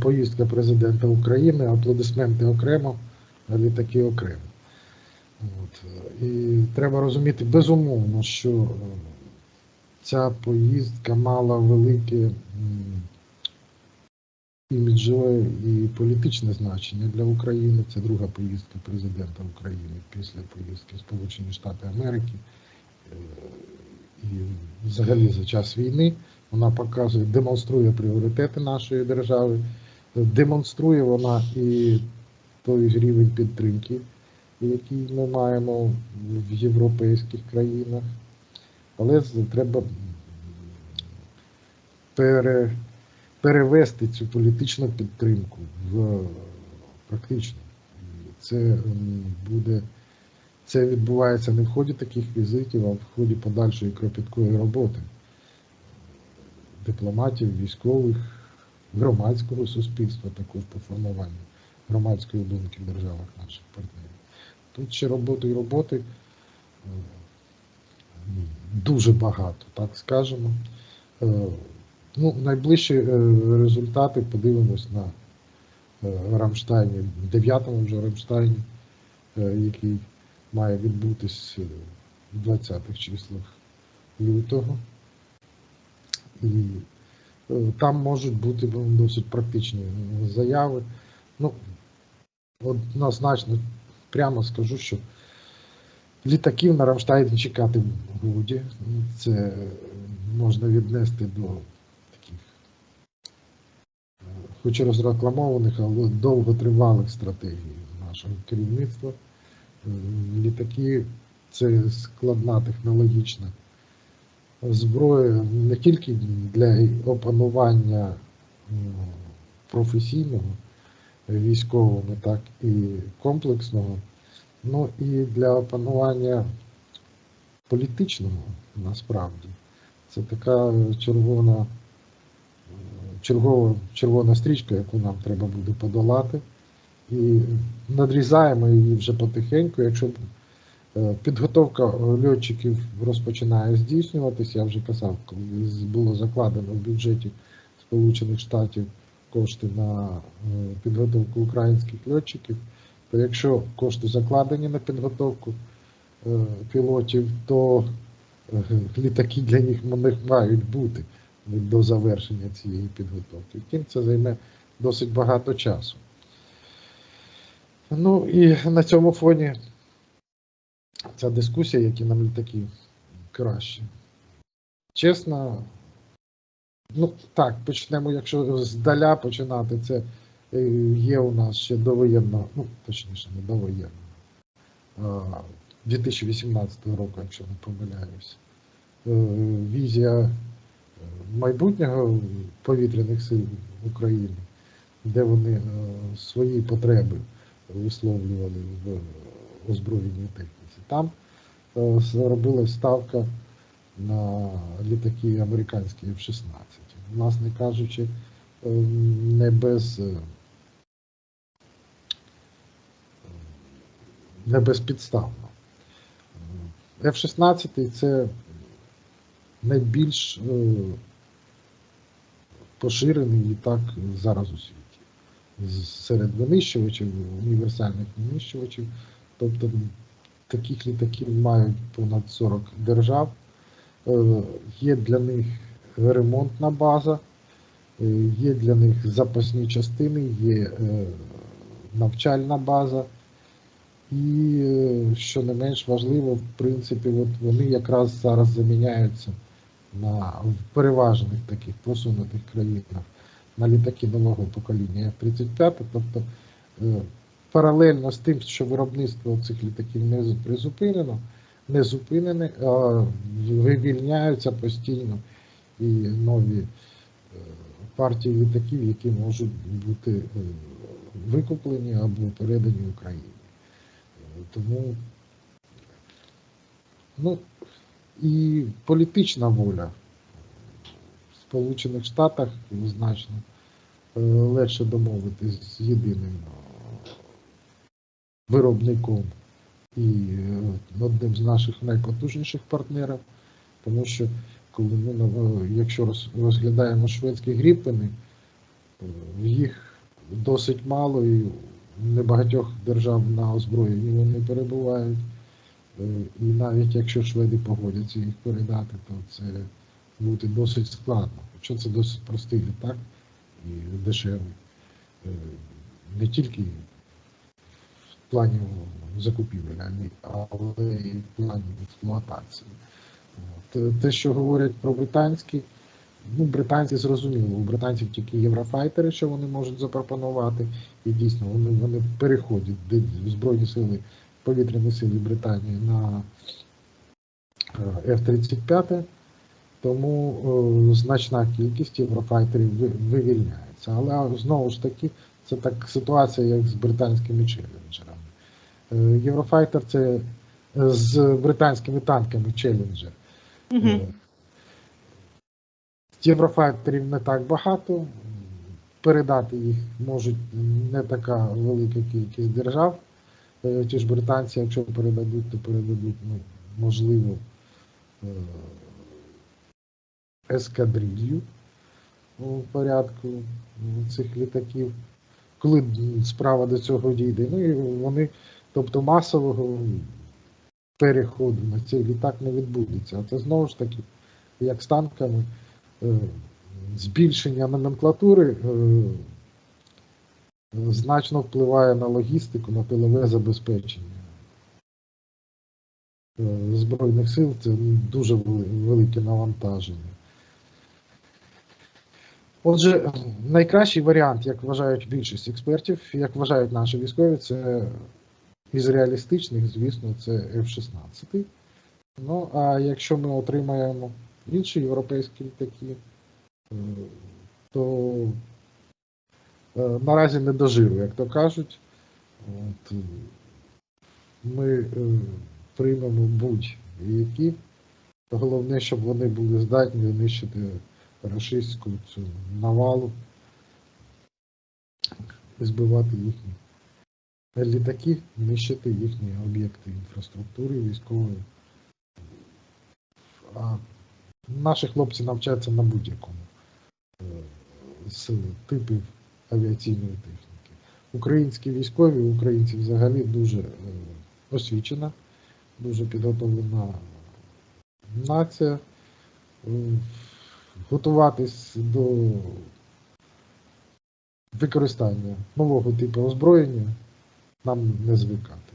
поїздка президента України, аплодисменти окремо, літаки окремо. От. І треба розуміти безумовно, що е, ця поїздка мала велике іміджове і політичне значення для України. Це друга поїздка президента України після поїздки в Сполучені Штати Америки. Е, І взагалі за час війни вона показує, демонструє пріоритети нашої держави, демонструє вона і той рівень підтримки, який ми маємо в європейських країнах. Але треба пере, перевести цю політичну підтримку в практичну. Це буде це відбувається не в ході таких візитів, а в ході подальшої кропіткої роботи дипломатів, військових, громадського суспільства, також по формуванню громадської думки в державах наших партнерів. Тут ще роботи і роботи дуже багато, так скажемо. Е, Ну, найближчі е, результати подивимось на е, Рамштайні, 9-му вже Рамштайні, який має відбутись в 20-х числах лютого. І е, там можуть бути досить практичні заяви. Ну, однозначно, прямо скажу, що літаків на Рамштайні чекати годі. Це е, можна віднести до таких, е, хоч розрекламованих, але довготривалих стратегій нашого керівництва. Е, Літаки це складна технологічна зброя не тільки для опанування професійного військового, так і комплексного, ну і для опанування політичного насправді. Це така червона, чергова червона стрічка, яку нам треба буде подолати. І надрізаємо її вже потихеньку. Якщо підготовка льотчиків розпочинає здійснюватися, я вже казав, було закладено в бюджеті Сполучених Штатів кошти на е, підготовку українських льотчиків, то якщо кошти закладені на підготовку е, пілотів, то е, літаки для них мають бути до завершення цієї підготовки. Втім, це займе досить багато часу. Ну і на цьому фоні ця дискусія, які нам літаки краще. Чесно, ну так, почнемо, якщо здаля починати, це е, є у нас ще довоєнно, ну точніше, не довоєнно. а, 2018 року, якщо не помиляюсь. Е, Візія е, майбутнього повітряних сил України, де вони свої потреби висловлювали в озброєній техніці. Там е, ставка на літаки американські F-16. Власне кажучи, е, не без е, не безпідставно. Е, F-16 це найбільш поширений літак зараз у світі серед винищувачів, універсальних винищувачів. Тобто таких літаків мають понад 40 держав. Е, Є для них ремонтна база, е, є для них запасні частини, є е, навчальна база. І, що не менш важливо, в принципі, от вони якраз зараз заміняються на в переважних таких просунутих країнах на літаки нового покоління F-35. Тобто паралельно з тим, що виробництво цих літаків не призупинено, не зупинене, вивільняються постійно і нові е, партії літаків, які можуть бути е, викуплені або передані Україні. Тому ну, і політична воля в Сполучених Штатах значно е, легше домовитись з єдиним виробником і е, одним з наших найпотужніших партнерів, тому що коли ми, якщо розглядаємо шведські гріпени, Е, Їх досить мало і небагатьох держав на озброєнні вони перебувають. Е, І навіть якщо шведи погодяться їх передати, то це буде досить складно. Хоча це досить простий літак і дешевий. Не тільки плані закупівель, а- але і в плані експлуатації. Е, Те, що говорять про британські, ну, британці зрозуміло, у британців тільки єврофайтери, що вони можуть запропонувати, і дійсно вони, вони переходять в Збройні сили, повітряні сили Британії на е, F-35, тому е, значна кількість єврофайтерів вивільняється. Але знову ж таки, це так ситуація, як з британськими челленджерами. Е, Єврофайтер це е, з британськими танками челленджер. Угу. Е, Єврофайтерів не так багато. Передати їх можуть не така велика кількість держав. Ті ж британці, якщо передадуть, то передадуть, ну, можливо, ескадрилью у порядку цих літаків. Коли справа до цього дійде. Ну і вони, тобто масового переходу на цей літак не відбудеться. А це знову ж таки, як з танками, е, збільшення номенклатури е, значно впливає на логістику, на тилове забезпечення. Е, Збройних сил це дуже велике навантаження. Отже, найкращий варіант, як вважають більшість експертів, як вважають наші військові, це із реалістичних, звісно, це F-16. Ну, а якщо ми отримаємо інші європейські літаки, е, то е, наразі не до як то кажуть. От, е, ми е, приймемо будь-які. Головне, щоб вони були здатні знищити рашистську цю навалу і збивати їхні літаки, нищити їхні об'єкти інфраструктури військової. А наші хлопці навчаються на будь-якому е, з типів авіаційної техніки. Українські військові, українці взагалі дуже е, освічена, дуже підготовлена нація. Готуватись до використання нового типу озброєння нам не звикати.